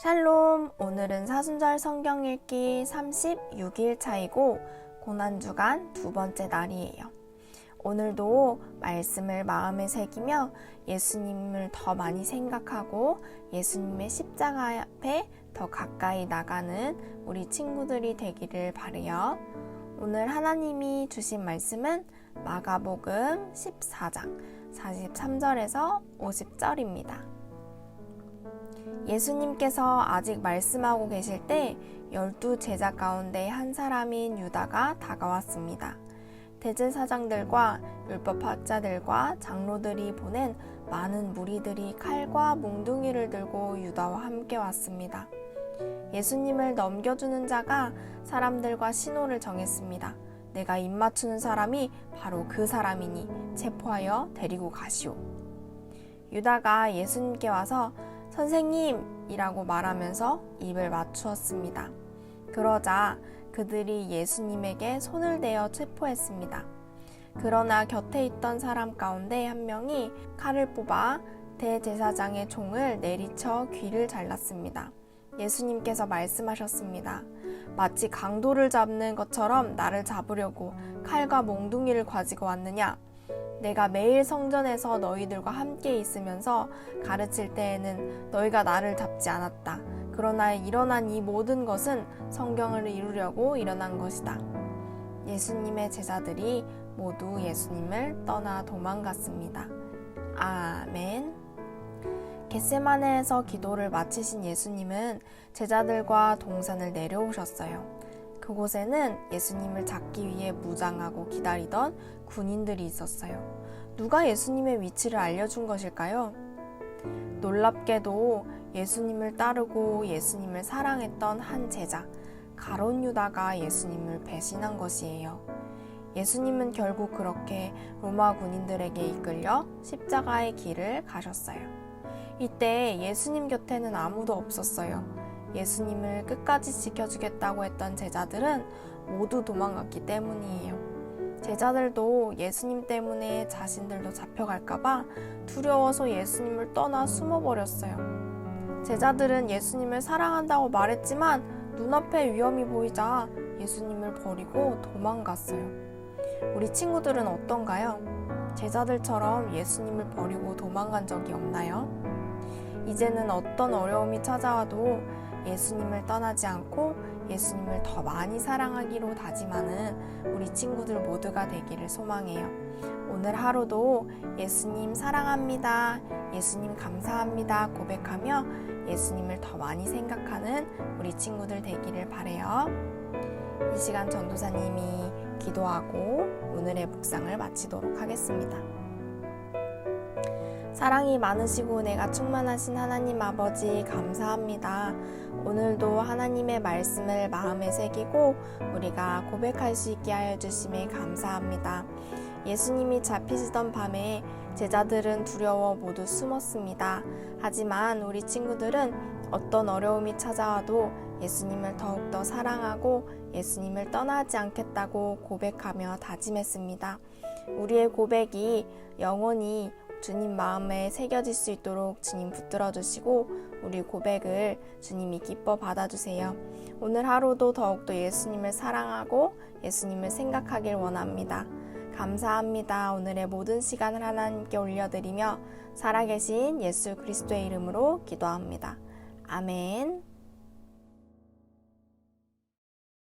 샬롬, 오늘은 사순절 성경 읽기 36일 차이고 고난주간 두 번째 날이에요. 오늘도 말씀을 마음에 새기며 예수님을 더 많이 생각하고 예수님의 십자가 앞에 더 가까이 나가는 우리 친구들이 되기를 바래요. 오늘 하나님이 주신 말씀은 마가복음 14장 43절에서 50절입니다. 예수님께서 아직 말씀하고 계실 때 열두 제자 가운데 한 사람인 유다가 다가왔습니다. 대제사장들과 율법학자들과 장로들이 보낸 많은 무리들이 칼과 몽둥이를 들고 유다와 함께 왔습니다. 예수님을 넘겨주는 자가 사람들과 신호를 정했습니다. 내가 입 맞추는 사람이 바로 그 사람이니 체포하여 데리고 가시오. 유다가 예수님께 와서 선생님이라고 말하면서 입을 맞추었습니다. 그러자 그들이 예수님에게 손을 대어 체포했습니다. 그러나 곁에 있던 사람 가운데 한 명이 칼을 뽑아 대제사장의 총을 내리쳐 귀를 잘랐습니다. 예수님께서 말씀하셨습니다. 마치 강도를 잡는 것처럼 나를 잡으려고 칼과 몽둥이를 가지고 왔느냐? 내가 매일 성전에서 너희들과 함께 있으면서 가르칠 때에는 너희가 나를 잡지 않았다. 그러나 일어난 이 모든 것은 성경을 이루려고 일어난 것이다. 예수님의 제자들이 모두 예수님을 떠나 도망갔습니다. 아멘. 겟세마네에서 기도를 마치신 예수님은 제자들과 동산을 내려오셨어요. 그곳에는 예수님을 잡기 위해 무장하고 기다리던 군인들이 있었어요. 누가 예수님의 위치를 알려준 것일까요? 놀랍게도 예수님을 따르고 예수님을 사랑했던 한 제자, 가론 유다가 예수님을 배신한 것이에요. 예수님은 결국 그렇게 로마 군인들에게 이끌려 십자가의 길을 가셨어요. 이때 예수님 곁에는 아무도 없었어요. 예수님을 끝까지 지켜주겠다고 했던 제자들은 모두 도망갔기 때문이에요. 제자들도 예수님 때문에 자신들도 잡혀갈까봐 두려워서 예수님을 떠나 숨어버렸어요. 제자들은 예수님을 사랑한다고 말했지만 눈앞에 위험이 보이자 예수님을 버리고 도망갔어요. 우리 친구들은 어떤가요? 제자들처럼 예수님을 버리고 도망간 적이 없나요? 이제는 어떤 어려움이 찾아와도 예수님을 떠나지 않고 예수님을 더 많이 사랑하기로 다짐하는 우리 친구들 모두가 되기를 소망해요. 오늘 하루도 예수님 사랑합니다. 예수님 감사합니다. 고백하며 예수님을 더 많이 생각하는 우리 친구들 되기를 바래요. 이 시간 전도사님이 기도하고 오늘의 묵상을 마치도록 하겠습니다. 사랑이 많으시고 내가 충만하신 하나님 아버지 감사합니다. 오늘도 하나님의 말씀을 마음에 새기고 우리가 고백할 수 있게 하여 주심에 감사합니다. 예수님이 잡히시던 밤에 제자들은 두려워 모두 숨었습니다. 하지만 우리 친구들은 어떤 어려움이 찾아와도 예수님을 더욱더 사랑하고 예수님을 떠나지 않겠다고 고백하며 다짐했습니다. 우리의 고백이 영원히 주님 마음에 새겨질 수 있도록 주님 붙들어 주시고 우리 고백을 주님이 기뻐 받아주세요. 오늘 하루도 더욱더 예수님을 사랑하고 예수님을 생각하길 원합니다. 감사합니다. 오늘의 모든 시간을 하나님께 올려드리며 살아계신 예수 그리스도의 이름으로 기도합니다. 아멘.